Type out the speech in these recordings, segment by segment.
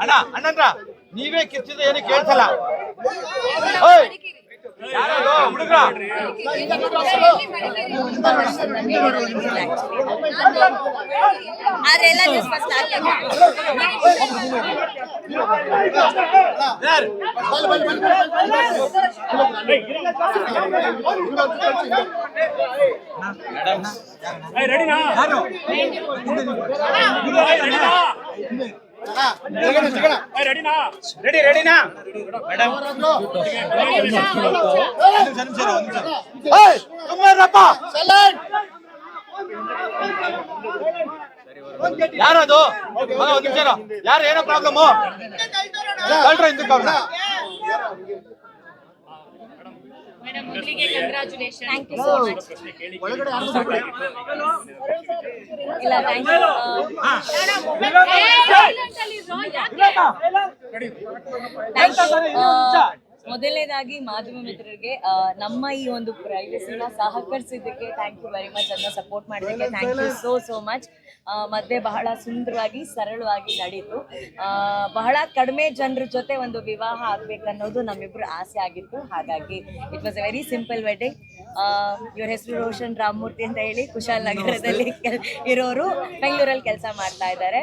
ಅಣ್ಣ ಅಣ್ಣಂದ್ರ ನೀವೇ ಕಿರ್ಚಿದ ಏನು ಕೇಳ್ಸಲ್ಲ. ಓಯ್ ಯಾರದು ಹುಡುಗ್ರ ಆದ್ರೆ ಎಲ್ಲ just first ಆಗ್ಬೇಕು. ಯಾರ್ ರೆಡಿನಾ ರೆಡಿ ರೆಡಿನಾ ಯಾರದು ಒಂದ್ ನಿಮಿಷ ಯಾರು ಏನೋ ಪ್ರಾಬ್ಲಮ್ ಹಿಂದಕ್ಕೆ ಮುಂದಿಗೆ congratulation thank you so much ಇಲ್ಲ ಥ್ಯಾಂಕ್ ಯು ಹಾ. ನಾ ಮೊದಲನೇದಾಗಿ ಮಾಧ್ಯಮ ಮಿತ್ರರಿಗೆ ನಮ್ಮ ಈ ಒಂದು ಪ್ರೈವಸಿನ ಸಹಕರಿಸಿದ್ದಕ್ಕೆ ಥ್ಯಾಂಕ್ ಯು ವೆರಿ ಮಚ್ ಅದನ್ನ ಸಪೋರ್ಟ್ ಮಾಡಿದ್ದಕ್ಕೆ thank you so so much ಮದುವೆ ಬಹಳ ಸುಂದರವಾಗಿ ಸರಳವಾಗಿ ನಡೀತು. ಬಹಳ ಕಡಿಮೆ ಜನರ ಜೊತೆ ಒಂದು ವಿವಾಹ ಆಗ್ಬೇಕನ್ನೋದು ನಮ್ಮಿಬ್ರು ಆಸೆ ಆಗಿತ್ತು. ಹಾಗಾಗಿ it was a very simple wedding ಇವ್ರ ಹೆಸರು ರೋಷನ್ ರಾಮಮೂರ್ತಿ ಅಂತ ಹೇಳಿ ಕುಶಾಲ್ ನಗರದಲ್ಲಿ ಇರೋರು ಬೆಂಗಳೂರಲ್ಲಿ ಕೆಲಸ ಮಾಡ್ತಾ ಇದ್ದಾರೆ.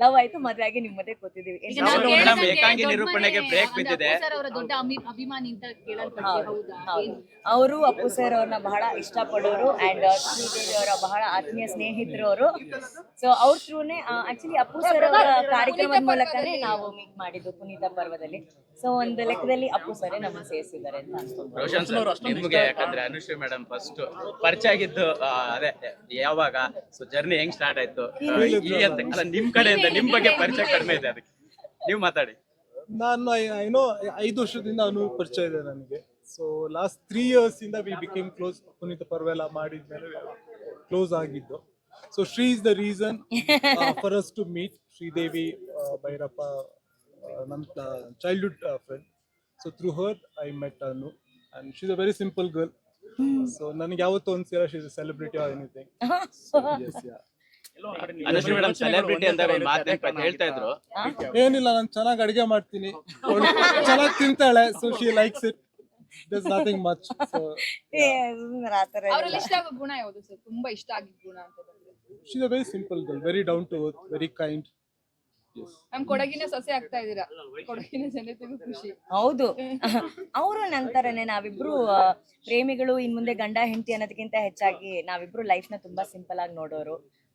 ಲವ್ ಆಯ್ತು ಮದ್ವೆ ಆಗಿ ನಿಮ್ ಮದ್ವೆ ಕೂತಿದೀವಿ. ಮೇಡಮ್ ಏಕಾಂಗಿ ನಿರೂಪಣೆಗೆ ಬ್ರೇಕ್ ಬಿದ್ದಿದೆ. ಸರ್ ಅವರ ದೊಡ್ಡ ಅಮಿ- ಅಭಿಮಾನಿ ಅಂತ ಕೇಳಲ್ಪಟ್ಟಿದೆ ಹೌದಾ ಹೌದು? ಅವರು ಅಪ್ಪು ಸರ್ ಅವ್ರನ್ನ ಬಹಳ ಇಷ್ಟಪಡೋರು ಅಂಡ್ ಶ್ರೀದೇವಿ ಅವರ ಬಹಳ ಆತ್ಮೀಯ ಸ್ನೇಹಿತರು ಅವರು ಸೊ ಅವ್ರ ಥ್ರೂನೇ ಆಕ್ಚುಲಿ ಅಪ್ಪು ಸರ್ ಅವರ ಕಾರ್ಯಕ್ರಮದ ಮೂಲಕನೇ ನಾವು ಮೀಟ್ ಮಾಡಿದ್ದು ಪುನೀತ ಪರ್ವದಲ್ಲಿ. ಸೊ ಒಂದು ಲೆಕ್ಕದಲ್ಲಿ ಅಪ್ಪು ಸರ್ ನಮ್ಮ ಸೇರಿಸಿದ್ದಾರೆ ಅಂತ ಅನ್ಸ್ಕೊಂಡು ರೋಷನ್ ಸರ್ ನಿಮ್ಗೆ ಯಾಕಂದ್ರೆ ಅನುಶ್ರೀ ಮೇಡಮ್ ಫಸ್ಟ್ ಪರಿಚಯ ಆಗಿದ್ದು ಆ, ಅದೇ ಯಾವಾಗ? ಸೊ ಜರ್ನಿ ಹೆಂಗ್ ಸ್ಟಾರ್ಟ್ ಆಯ್ತು? ಆ, ಈ ಅಂತ ಅಲ್ಲ ನಿಮ್ ಕಡೆಯಿಂದ ನಿಮ್ ಬಗ್ಗೆ ಪರಿಚಯ ಕಡಿಮೆ ಇದೆ ಅದಕ್ಕೆ. ನೀವು ಮಾತಾಡಿ. ನಾನು ಏನೋ ಐದು ವರ್ಷದಿಂದ ಅವನು ಪರಿಚಯ ಇದೆ ನನಗೆ. ಸೊ ಲಾಸ್ಟ್ ತ್ರೀ ಇಯರ್ಸ್ ಇಂದ ವಿ ಬಿಕೇಮ್ ಕ್ಲೋಸ್ ಪುನೀತ್ ಪರ್ವೆಲ್ಲ ಮಾಡಿದ್ಮೇಲೆ ಕ್ಲೋಸ್ ಆಗಿದ್ದು. So Shri is the reason for us to meet Sridevi ಆ, ಭೈರಪ್ಪ ನಮ್ಮ childhood friend so through her I met Anu and she's a very simple girl so ನನಗೆ ಯಾವತ್ತೂ ಅನ್ಸಿಲ್ಲ she's celebrity or anything yes yeah Anushree madam celebrity ಅಂತ ಒಂದು ಮಾತು ನೆನ್ಪಾಯ್ತು, ಹೇಳ್ತಾ ಇದ್ರು ಏನಿಲ್ಲ ನಾನು ಚೆನ್ನಾಗಿ ಅಡಿಗೆ ಮಾಡ್ತೀನಿ. ಚೆನ್ನಾಗಿ ತಿಂತಾಳೆ so she likes it does nothing much ಏ, ಸುಮ್ನಿರು, ಆ ಥರ ಅವರಲ್ಲಿ. ಇಷ್ಟ ಆಗೋ ಗುಣ ಯಾವುದು ಸರ್? ತುಂಬಾ ಇಷ್ಟ ಆಗಿದ್ ಗುಣ ಅಂತ ಬಂದ್ರೆ. She's a very simple girl very down to earth very kind ನಮ್ ಕೊಡಗಿನ ಸೊಸೆ ಆಗ್ತಾ ಇದೀರಾ ಕೊಡಗಿನ ಜನತೆಗೂ ಖುಷಿ. ಹೌದು. ಅವರು ನಂತರನೇ ನಾವಿಬ್ರು ಆ, ಪ್ರೇಮಿಗಳು ಇನ್ ಮುಂದೆ ಗಂಡ ಹೆಂಡತಿ ಅನ್ನೋದಕ್ಕಿಂತ ಹೆಚ್ಚಾಗಿ ನಾವಿಬ್ರು ಲೈಫ್ನ ತುಂಬಾ ಸಿಂಪಲ್ ಆಗಿ ನೋಡೋರು.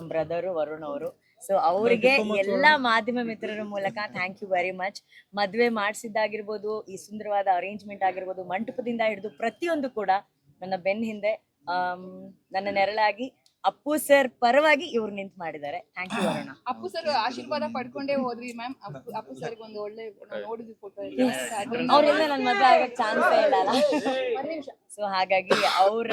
ನಮ್ಮ ಬ್ರದರು ವರುಣ್ ಅವರು. ಸೊ ಅವರಿಗೆ ಎಲ್ಲಾ ಮಾಧ್ಯಮ ಮಿತ್ರರ ಮೂಲಕ ಥ್ಯಾಂಕ್ ಯು ವೆರಿ ಮಚ್ ಮದುವೆ ಮಾಡಿಸಿದ್ದಾಗಿರ್ಬೋದು ಈ ಸುಂದರವಾದ ಅರೇಂಜ್ಮೆಂಟ್ ಆಗಿರ್ಬೋದು ಮಂಟಪದಿಂದ ಹಿಡಿದು ಪ್ರತಿಯೊಂದು ಕೂಡ ನನ್ನ ಬೆನ್ನ ಹಿಂದೆ ನನ್ನ ನೆರಳಾಗಿ ಅಪ್ಪು ಸರ್ ಪರವಾಗಿ ಇವ್ರು ನಿಂತು ಮಾಡಿದ್ದಾರೆ. Thank you Varuna. Appu sir ಆಶೀರ್ವಾದ ಪಡ್ಕೊಂಡೇ ಹೋದ್ರಿ ಮ್ಯಾಮ್ ಅಪ್ಪು ಅಪ್ಪು ಸರ್ ಒಂದು ಒಳ್ಳೆ ನೋಡಿದ್ವಿ ಫೋಟೋ ಅವ್ರಿಂದ ನನ್ನ ಮದುವೆ ಆಗಕ್ಕೆ ಚಾನ್ಸೇ ಇಲ್ಲ ಸೊ ಹಾಗಾಗಿ ಅವರ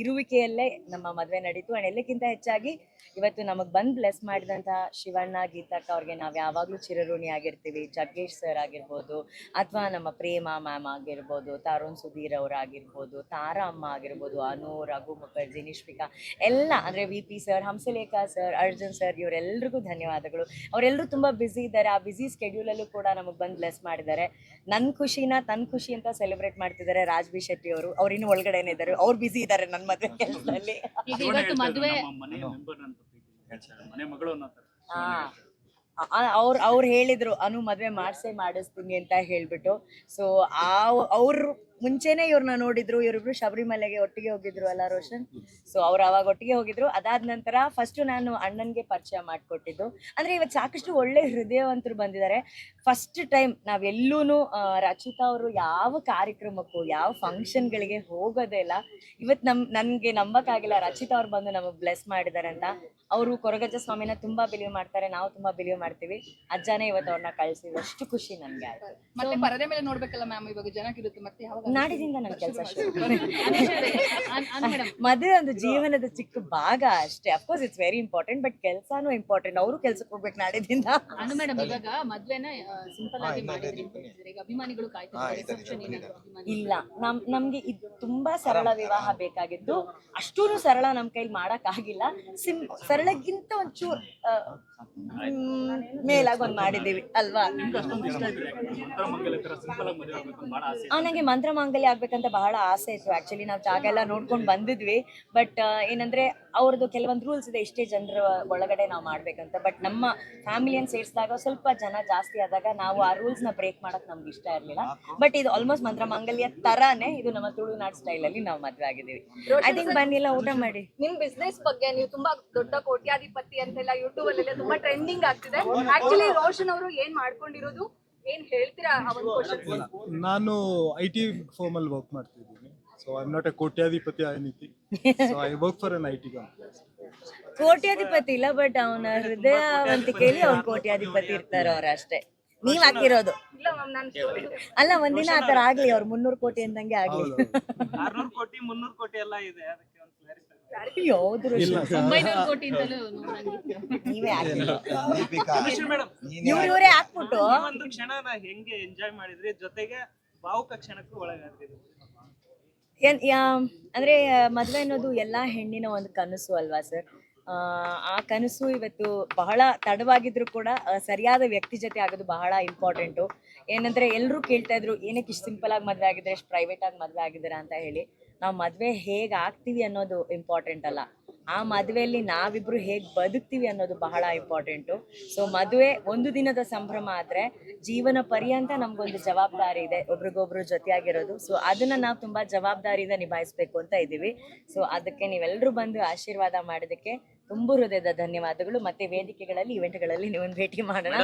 ಇರುವಿಕೆಯಲ್ಲೇ ನಮ್ಮ ಮದುವೆ ನಡೀತು. ಅಂಡ್ ಎಲ್ಲಕ್ಕಿಂತ ಹೆಚ್ಚಾಗಿ ಇವತ್ತು ನಮಗ್ ಬಂದ್ ಬ್ಲೆಸ್ ಮಾಡಿದಂತಹ ಶಿವಣ್ಣ, ಗೀತಕ್ಕ ಅವ್ರಿಗೆ ನಾವ್ ಯಾವಾಗ್ಲೂ ಚಿರಋಣಿ ಆಗಿರ್ತೀವಿ. ಜಗ್ಗೇಶ್ ಸರ್ ಆಗಿರ್ಬೋದು, ಅಥವಾ ನಮ್ಮ ಪ್ರೇಮ ಮ್ಯಾಮ್ ಆಗಿರ್ಬೋದು, ತರುಣ್ ಸುಧೀರ್ ಅವರಾಗಿರ್ಬೋದು ತಾರಾ ಅಮ್ಮ ಆಗಿರ್ಬೋದು, ಅನು, ರಘು ಮುಖರ್ಜಿ ನಿಶ್ವಿಕಾ ಎಲ್ಲ ಅಂದ್ರೆ V P sir Hamsalekha sir Arjun sir ಇವರೆಲ್ರಿಗೂ ಧನ್ಯವಾದಗಳು. ಅವರೆಲ್ಲರೂ ತುಂಬಾ ಬ್ಯುಸಿ ಇದ್ದಾರೆ. ಆ ಬ್ಯುಸಿ ಸ್ಕೆಡ್ಯೂಲಲ್ಲೂ ಕೂಡ ನಮಗೆ ಬಂದು ಬ್ಲೆಸ್ ಮಾಡಿದ್ದಾರೆ. ನನ್ನ ಖುಷಿನ ತನ್ನ ಖುಷಿ ಅಂತ ಸೆಲೆಬ್ರೇಟ್ ಮಾಡ್ತಿದ್ದಾರೆ ರಾಜ್ ಬಿ ಶೆಟ್ಟಿ ಅವರು. ಅವ್ರಿನ್ನು ಒಳಗಡೆನೆ ಇದ್ದಾರೆ ಅವ್ರು ಬಿಸಿ ಇದ್ದಾರೆ ನನ್ನ ಮದುವೆ ಕೆಲಸದಲ್ಲಿ. ಈಗ ಇವತ್ತು ಮದುವೆ ಮನೆ ಮೆಂಬರ್ ಅಂತ ಹೇಳ್ತಾರೆ ಮನೆ ಮಗಳು ಅನ್ನೋ ಥರ. ಅವ್ರು ಅವ್ರು ಹೇಳಿದ್ರು ಅನು ಮದ್ವೆ ಮಾಡಿಸೇ ಮಾಡಿಸ್ತೀನಿ ಅಂತ ಹೇಳ್ಬಿಟ್ಟು. ಸೊ ಆ ಅವ್ರ ಮುಂಚೆನೆ ಇವ್ರನ್ನ ನೋಡಿದ್ರು ಇವರಿಬ್ರು ಶಬರಿಮಲೆಗೆ ಒಟ್ಟಿಗೆ ಹೋಗಿದ್ರು ಅಲ್ಲ ರೋಷನ್? ಸೊ ಅವ್ರು ಅವಾಗ ಒಟ್ಟಿಗೆ ಹೋಗಿದ್ರು. ಅದಾದ ನಂತರ ಫಸ್ಟ್ ನಾನು ಅಣ್ಣನ್ಗೆ ಪರಿಚಯ ಮಾಡಿಕೊಟ್ಟಿದ್ದು. ಅಂದ್ರೆ ಇವತ್ತು ಸಾಕಷ್ಟು ಒಳ್ಳೆ ಹೃದಯವಂತರು ಬಂದಿದ್ದಾರೆ. ಫಸ್ಟ್ ಟೈಮ್ ನಾವೆಲ್ಲೂ ರಚಿತಾ ಅವರು ಯಾವ ಕಾರ್ಯಕ್ರಮಕ್ಕೂ ಯಾವ ಫಂಕ್ಷನ್ಗಳಿಗೆ ಹೋಗೋದೇ ಇಲ್ಲ. ಇವತ್ತು ನಮ್ ನನಗೆ ನಂಬಕ್ಕಾಗಿಲ್ಲ ರಚಿತಾ ಅವ್ರು ಬಂದು ನಮಗೆ ಬ್ಲೆಸ್ ಮಾಡಿದ್ದಾರೆ ಅಂತ. ಅವರು ಕೊರಗಜ್ಜ ಸ್ವಾಮಿನ ತುಂಬಾ ಬಿಲೀವ್ ಮಾಡ್ತಾರೆ ನಾವು ತುಂಬಾ ಬಿಲೀವ್ ಮಾಡ್ತೀವಿ. ಅಜ್ಜನೇ ಇವತ್ತು ಅವ್ರನ್ನ ಕಳ್ಸಿದ್ರು ಅಷ್ಟು ಖುಷಿ ನನಗೆ ಆಯ್ತು. ಮತ್ತೆ ಪರದೆ ಮೇಲೆ ನೋಡ್ಬೇಕಲ್ಲ ಮ್ಯಾಮ್ ಇವಾಗ ಜನಕ್ಕಿರುತ್ತೆ ಮತ್ತೆ ನಾಡಿದಿಂದ ನನ್ನ ಕೆಲಸ ಮದುವೆ ಒಂದು ಜೀವನದ ಚಿಕ್ಕ ಭಾಗ ಅಷ್ಟೇ. Of course it's very important but ಕೆಲಸನೂ ಇಂಪಾರ್ಟೆಂಟ್ ಅವರು ಕೆಲ್ಸಕ್ಕೆ ಹೋಗ್ಬೇಕು ನಾಡಿದಿಂದ ಅನು ಮೇಡಮ್ ಇವಾಗ ಮದ್ವೆನ ಸಿಂಪಲ್ ಆಗಿ ಮಾಡಿದ್ರಿ ಅಂತ ಈಗ ಅಭಿಮಾನಿಗಳು ಏನಾದ್ರು ಅಭಿಮಾನಿ ಇಲ್ಲ ನಮ್ ನಮ್ಗೆ ಇದು ತುಂಬಾ ಸರಳ ವಿವಾಹ ಬೇಕಾಗಿದ್ದು ಅಷ್ಟೂ ಸರಳ ನಮ್ ಕೈಲಿ ಮಾಡಕ್ ಆಗಿಲ್ಲ ಸಿಂ ಸರಳಕ್ಕಿಂತ ಒಂಚೂರು ಮೇಲಾಗಿ ಒಂದ್ ಮಾಡಿದೀವಿ ಅಲ್ವಾ? ಆ ನಂಗೆ ಮಂತ್ರ ಮಾಂಗಲ್ಯ ಆಗ್ಬೇಕಂತ ಬಹಳ ಆಸೆ ಇತ್ತು. ಆಕ್ಚುಲಿ ನಾವು ಜಾಗ ಎಲ್ಲ ನೋಡ್ಕೊಂಡು ಬಂದಿದ್ವಿ ಬಟ್ ಏನಂದ್ರೆ ಅವ್ರದ್ದು ಕೆಲವೊಂದು ರೂಲ್ಸ್ ಇದೆ ಇಷ್ಟೇ ಜನರ ಒಳಗಡೆ ನಾವು ಮಾಡ್ಬೇಕಂತ. ಬಟ್ ನಮ್ಮ ಫ್ಯಾಮಿಲಿಯನ್ನು ಸೇರಿಸಿದಾಗ ಸ್ವಲ್ಪ ಜನ ಜಾಸ್ತಿ ಆದಾಗ ನಾವು ಆ ರೂಲ್ಸ್ನ ಬ್ರೇಕ್ ಮಾಡಕ್ ನಮ್ಗೆ ಇಷ್ಟ ಇರಲಿಲ್ಲ. ಬಟ್ ಇದು ಆಲ್ಮೋಸ್ಟ್ ಮಂತ್ರ ಮಂಗಲ್ಯ ತರಾನೇ ಇದು ನಮ್ಮ ತುಳುನಾಡ್ ಸ್ಟೈಲ್ ಅಲ್ಲಿ ನಾವು ಮದ್ವೆ ಆಗಿದ್ದೀವಿ. ಐ ಥಿಂಕ್ ಬನ್ನಿಲ್ಲ ಊಟ ಮಾಡಿ. ನಿಮ್ ಬಿಸ್ನೆಸ್ ಬಗ್ಗೆ ನೀವು ತುಂಬಾ ದೊಡ್ಡ ಕೋಟ್ಯಾಧಿಪತಿ ಅಂತೆಲ್ಲ ಯೂಟ್ಯೂಬ್ ಅಲ್ಲೆಲ್ಲ ತುಂಬಾ ಟ್ರೆಂಡಿಂಗ್ ಆಗ್ತಿದೆ. ಆಕ್ಚುಲಿ ರೋಷನ್ ಅವರು ಏನ್ ಮಾಡ್ಕೊಂಡಿರೋದು? ಏನ್ ಹೇಳ್ತೀರಾ ನಾನು ಐ ಟಿ ಫೋಮ್ ಅಲ್ಲಿ ವರ್ಕ್ ಮಾಡ್ತಿದ್ದೀನಿ. ಸೊ ಐ ನಾಟ್ ಎ ಕೋಟ್ಯಾಧಿಪತಿ ಐ ನೀತಿ. So I work for an I T company ಕೋಟ್ಯಾಧಿಪತಿ ಇಲ್ಲ ಬಟ್ ಅವನ ಹೃದಯವಂತಿಕೆಯಲ್ಲಿ ಅವ್ನ ಕೋಟ್ಯಾಧಿಪತಿ ಇರ್ತಾರೆ ಅವ್ರ ಅಷ್ಟೇ. ನೀವ್ ಹಾಕಿರೋದು. ಇಲ್ಲ ಮ್ಯಾಮ್ ನಾನು ಅಲ್ಲ ಒಂದಿನ ಆತರ ಆಗ್ಲಿ ಅವ್ರ ಮುನ್ನೂರು ಕೋಟಿ ಅಂದಂಗೆ ಆಗ್ಲಿ. ಆರ್ನೂರು ಕೋಟಿ ಮುನ್ನೂರು ಕೋಟಿ ಎಲ್ಲ ಇದೆ ಅದಕ್ಕೆ ಒಂದು ಕ್ಲಾರಿಫೈ ಯಾವ್ದು ಇಲ್ಲ. ಒಂಬೈನೂರು ಕೋಟಿ ಅಂತಲೂ ನೀವೇ ಹಾಕಿ ಮೇಡಮ್ ಇವ್ರ ಇವರೇ ಹಾಕ್ಬಿಟ್ಟು. ಒಂದು ಕ್ಷಣನ ಹೆಂಗೆ ಎಂಜಾಯ್ ಮಾಡಿದ್ರಿ ಜೊತೆಗೆ ಭಾವುಕ ಕ್ಷಣಕ್ಕೂ ಒಳಗಾದ್ರಿ ಏನ್, ಯಾ- ಅಂದ್ರೆ ಮದ್ವೆ ಅನ್ನೋದು ಎಲ್ಲಾ ಹೆಣ್ಣಿನ ಒಂದು ಕನಸು ಅಲ್ವಾ ಸರ್? ಆ ಕನಸು ಇವತ್ತು ಬಹಳ ತಡವಾಗಿದ್ರು ಕೂಡ ಸರಿಯಾದ ವ್ಯಕ್ತಿ ಜೊತೆ ಆಗೋದು ಬಹಳ ಇಂಪಾರ್ಟೆಂಟು ಏನಂದ್ರೆ ಎಲ್ಲರೂ ಕೇಳ್ತಾ ಇದ್ರು, ಏನಕ್ಕೆ ಇಷ್ಟು ಸಿಂಪಲ್ ಆಗಿ ಮದ್ವೆ ಆಗಿದ್ರೆ ಇಷ್ಟು ಪ್ರೈವೇಟ್ ಆಗಿ ಮದ್ವೆ ಆಗಿದ್ದೀರಾ? ಅಂತ ಹೇಳಿ. ನಾವು ಮದ್ವೆ ಹೇಗ್ ಆಗ್ತೀವಿ ಅನ್ನೋದು ಇಂಪಾರ್ಟೆಂಟ್ ಅಲ್ಲ. ಆ ಮದುವೆಯಲ್ಲಿ ನಾವಿಬ್ರು ಹೇಗೆ ಬದುಕ್ತೀವಿ ಅನ್ನೋದು ಬಹಳ ಇಂಪಾರ್ಟೆಂಟು ಸೊ ಮದುವೆ ಒಂದು ದಿನದ ಸಂಭ್ರಮ ಆದ್ರೆ ಜೀವನ ಪರ್ಯಂತ ನಮ್ಗೊಂದು ಜವಾಬ್ದಾರಿ ಇದೆ, ಒಬ್ರಿಗೊಬ್ರು ಜೊತೆಯಾಗಿರೋದು. ಸೊ ಅದನ್ನ ನಾವು ತುಂಬಾ ಜವಾಬ್ದಾರಿಯಿಂದ ನಿಭಾಯಿಸ್ಬೇಕು ಅಂತ ಇದ್ದೀವಿ. ಸೊ ಅದಕ್ಕೆ ನೀವೆಲ್ಲರೂ ಬಂದು ಆಶೀರ್ವಾದ ಮಾಡೋದಕ್ಕೆ ತುಂಬು ಹೃದಯದ ಧನ್ಯವಾದಗಳು. ಮತ್ತೆ ವೇದಿಕೆಗಳಲ್ಲಿ ಇವೆಂಟ್ಗಳಲ್ಲಿ ನೀವೊಂದು ಭೇಟಿ ಮಾಡೋಣ.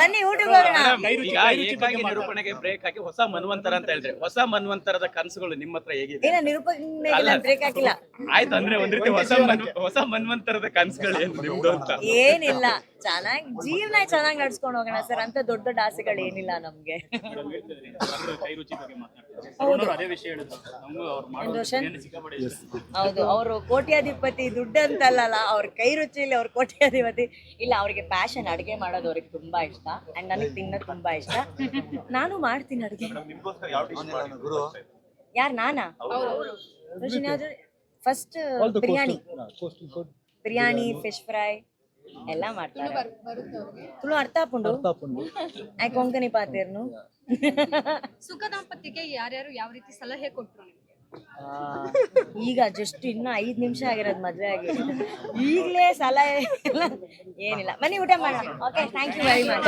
ಬನ್ನಿ ಊಟಕ್ಕೆ ಹೋಗೋಣ. ಮೇಡಮ್, ಈಗ ಏಕಾಂಗಿ ನಿರೂಪಣೆಗೆ ಬ್ರೇಕ್ ಹಾಕಿ ಹೊಸ ಮನ್ವಂತರ ಅಂತ ಹೇಳಿದ್ರೆ ಹೊಸ ಮನ್ವಂತರದ ಕನಸುಗಳು ನಿಮ್ಮ ಹತ್ರ ಹೇಗಿದೆ ಏನ ನಿರೂಪಣೆಗೆಲ್ಲ ಬ್ರೇಕ್ ಹಾಕಿಲ್ಲ. ಆಯ್ತು ಅಂದ್ರೆ ಒಂದ್ ರೀತಿ ಹೊಸ ಮನ್ ಹೊಸ ಮನ್ವಂತರದ ಕನಸುಗಳು ಏನು ನಿಮ್ದು ಅಂತ. ಏನಿಲ್ಲ. ಚೆನ್ನಾಗಿ ಜೀವನ ಚೆನ್ನಾಗಿ ನಡ್ಸ್ಕೊಂಡು ಹೋಗೋಣ ಸರ್. ಅಂತ ದೊಡ್ಡ ದೊಡ್ಡ ಆಸೆಗಳು ಏನಿಲ್ಲ ನಮ್ಗೆ. ಹೌದು. ಅವರು ಕೋಟ್ಯಾಧಿಪತಿ ದುಡ್ಡು ಅಂತಲ್ಲ ಅವ್ರ ಕೈ ರುಚಿಲಿ ಅವ್ರ ಕೋಟ್ಯಾಧಿಪತಿ ಇಲ್ಲ ಅವ್ರಿಗೆ ಪ್ಯಾಷನ್ ಅಡುಗೆ ಮಾಡೋದು ಅವ್ರಿಗೆ ತುಂಬಾ ಇಷ್ಟ. ಅಂಡ್ ನನಗೆ ತಿನ್ನೋದು ತುಂಬಾ ಇಷ್ಟ. ನಾನು ಮಾಡ್ತೀನಿ ಅಡುಗೆ. ಯಾರು ನಾನಾ? First biryani. Biryani fish fry ಎಲ್ಲ ಮಾಡ್ತಾರೆ. ತುಳು ಅರ್ಥ ಪುಂಡು ಆಯ್ ಐ ಕೊಂಕಣಿ ಪಾತೇರ್ನು ಸುಖ ದಾಂಪತ್ಯಕ್ಕೆ ಯಾರ್ಯಾರು ಯಾವ ರೀತಿ ಸಲಹೆ ಕೊಟ್ರು ಈಗ ಜಸ್ಟ್ ಇನ್ನು ಐದು ನಿಮಿಷ ಆಗಿರೋದು ಮದ್ವೆ ಆಗಿ. ಈಗಲೇ ಸಲಹೆ ಏನಿಲ್ಲ. ಮನೆ ಊಟ ಮಾಡೋಣ. Okay thank you very much